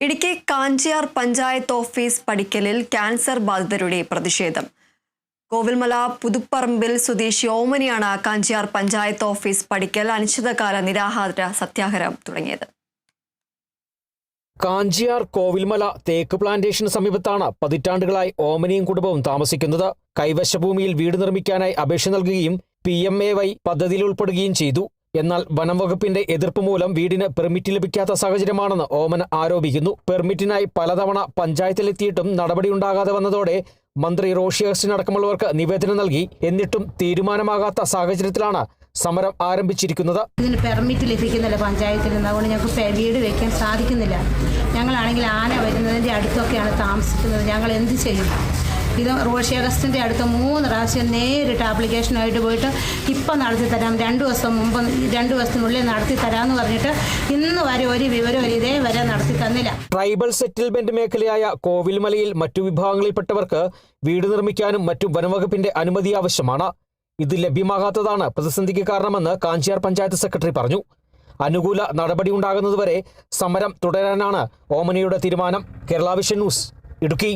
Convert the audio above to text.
Idukki Kanchiyar panchayat office പടിക്കലിൽ cancer ബാധിതരുടെ പ്രതിഷേധം. കോവിൽമല പുതുപ്പറമ്പിൽ സ്വദേശി ഓമനിയാണ് കാഞ്ചിയാർ പഞ്ചായത്ത് ഓഫീസ് പടിക്കൽ അനിശ്ചിതകാല നിരാഹാര സത്യാഗ്രഹം തുടങ്ങിയത്. കാഞ്ചിയാർ കോവിൽമല തേക്ക് പ്ലാന്റേഷന് സമീപത്താണ് പതിറ്റാണ്ടുകളായി ഓമനിയും കുടുംബവും താമസിക്കുന്നത്. കൈവശഭൂമിയിൽ വീട് നിർമ്മിക്കാനായി അപേക്ഷ നൽകുകയും പി എം എ വൈ പദ്ധതിയിൽ ഉൾപ്പെടുകയും ചെയ്തു. എന്നാൽ വനംവകുപ്പിന്റെ എതിർപ്പ് മൂലം വീടിന് പെർമിറ്റ് ലഭിക്കാത്ത സാഹചര്യമാണെന്ന് ഓമൻ ആരോപിക്കുന്നു. പെർമിറ്റിനായി പലതവണ പഞ്ചായത്തിലെത്തിയിട്ടും നടപടിയുണ്ടാകാതെ വന്നതോടെ മന്ത്രി റോഷി അഗസ്റ്റിൻ അടക്കമുള്ളവർക്ക് നിവേദനം നൽകി. എന്നിട്ടും തീരുമാനമാകാത്ത സാഹചര്യത്തിലാണ് സമരം ആരംഭിച്ചിരിക്കുന്നത്. ഇതിന് പെർമിറ്റ് ലഭിക്കുന്നില്ല പഞ്ചായത്തിൽ നിന്ന്. അതുകൊണ്ട് ഞങ്ങൾക്ക് വീട് വയ്ക്കാൻ സാധിക്കുന്നില്ല. ഞങ്ങളാണെങ്കിൽ ആന വരുന്നതിന്റെ അടുത്തൊക്കെയാണ് താമസിക്കുന്നത്. ഞങ്ങൾ എന്ത് ചെയ്യും? ഇത് റോഷി അഗസ്റ്റിന്റെ അടുത്ത് മൂന്ന് പ്രാവശ്യം നേരിട്ട് ആപ്ലിക്കേഷനായിട്ട് പോയിട്ട് ഇപ്പം നടത്തി തരാം. രണ്ട് ദിവസം മുമ്പ് രണ്ട് ദിവസത്തിനുള്ളിൽ നടത്തി തരാമെന്ന് പറഞ്ഞിട്ട് ഇന്ന് വരെ ഒരു വിവരം ഇതേ വരെ നടത്തി തന്നില്ല. ട്രൈബൽ സെറ്റിൽമെന്റ് മേഖലയായ കോവിൽമലയിൽ മറ്റു വിഭാഗങ്ങളിൽപ്പെട്ടവർക്ക് വീട് നിർമ്മിക്കാനും മറ്റും വനംവകുപ്പിന്റെ അനുമതി ആവശ്യമാണ്. ഇത് ലഭ്യമാകാത്തതാണ് പ്രതിസന്ധിക്ക് കാരണമെന്ന് കാഞ്ചിയാർ പഞ്ചായത്ത് സെക്രട്ടറി പറഞ്ഞു. അനുകൂല നടപടി ഉണ്ടാകുന്നതുവരെ സമരം തുടരാനാണ് ഓമനയുടെ തീരുമാനം. Kerala vision news Idukki.